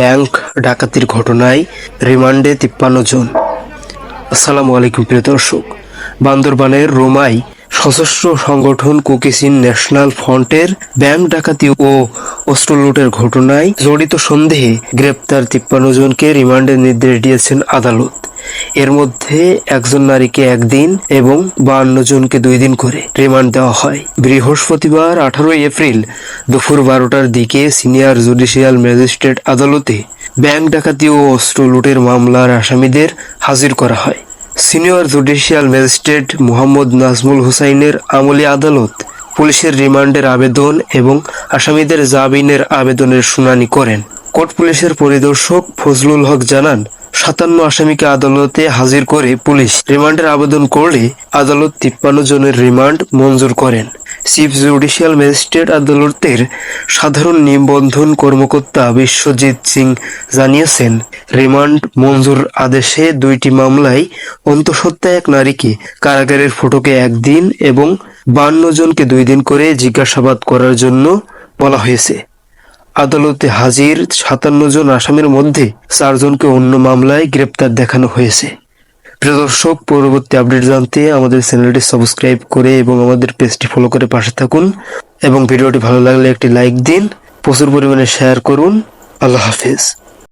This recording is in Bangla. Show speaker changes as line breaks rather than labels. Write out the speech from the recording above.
ব্যাংক ডাকাতির ঘটনায় রিমান্ডে তিপ্পান্ন জন আসসালামু আলাইকুম প্রিয় দর্শক বান্দরবানের রোমাই সশস্ত্র সংগঠন কুকিসিন ন্যাশনাল ফ্রন্টের ব্যাংক ডাকাতি ও অস্ত্র ঘটনায় জড়িত সন্দেহে গ্রেপ্তার তিপ্পান্ন জনকে রিমান্ডের নির্দেশ দিয়েছেন আদালত এর মধ্যে একজন নারীকে একদিন এবং বান্ন জনকে দুই দিন করে রিমান্ড দেওয়া হয় বৃহস্পতিবার আঠারোই এপ্রিল দুপুর বারোটার দিকে সিনিয়র জুডিশিয়াল ম্যাজিস্ট্রেট আদালতে ব্যাংক ডাকাতি ও অস্ত্র লুটের মামলার আসামিদের হাজির করা হয় senior judicial magistrate Mohammad Nazmul হুসাইনের আমলি আদালত পুলিশের রিমান্ডের আবেদন এবং আসামিদের জামিনের আবেদনের শুনানি করেন কোর্ট পুলিশের পরিদর্শক ফজলুল হক জানান সাতান্ন আসামিকে আদালতে হাজির করে পুলিশ রিমান্ডের আবেদন করলে আদালত তিপ্পান্ন জনের রিমান্ড মঞ্জুর করেন চিফ জুডিশিয়াল ম্যাজিস্ট্রেট আদালতের সাধারণ নিবন্ধন কর্মকর্তা বিশ্বজিৎ সিং জানিয়েছেন রিমান্ড মঞ্জুর আদেশে দুইটি মামলায় অন্তঃসত্ত্বা এক নারীকে কারাগারের ফটকে একদিন এবং বান্ন জনকে দুই দিন করে জিজ্ঞাসাবাদ করার জন্য বলা হয়েছে আদালতে হাজির সাতান্ন জন আসামির মধ্যে চারজনকে অন্য মামলায় গ্রেপ্তার দেখানো হয়েছে প্রিয় দর্শক পরবর্তী আপডেট জানতে আমাদের চ্যানেলটি সাবস্ক্রাইব করে এবং আমাদের পেজটি ফলো করে পাশে থাকুন এবং ভিডিওটি ভালো লাগলে একটি লাইক দিন প্রচুর পরিমাণে শেয়ার করুন আল্লাহ হাফিজ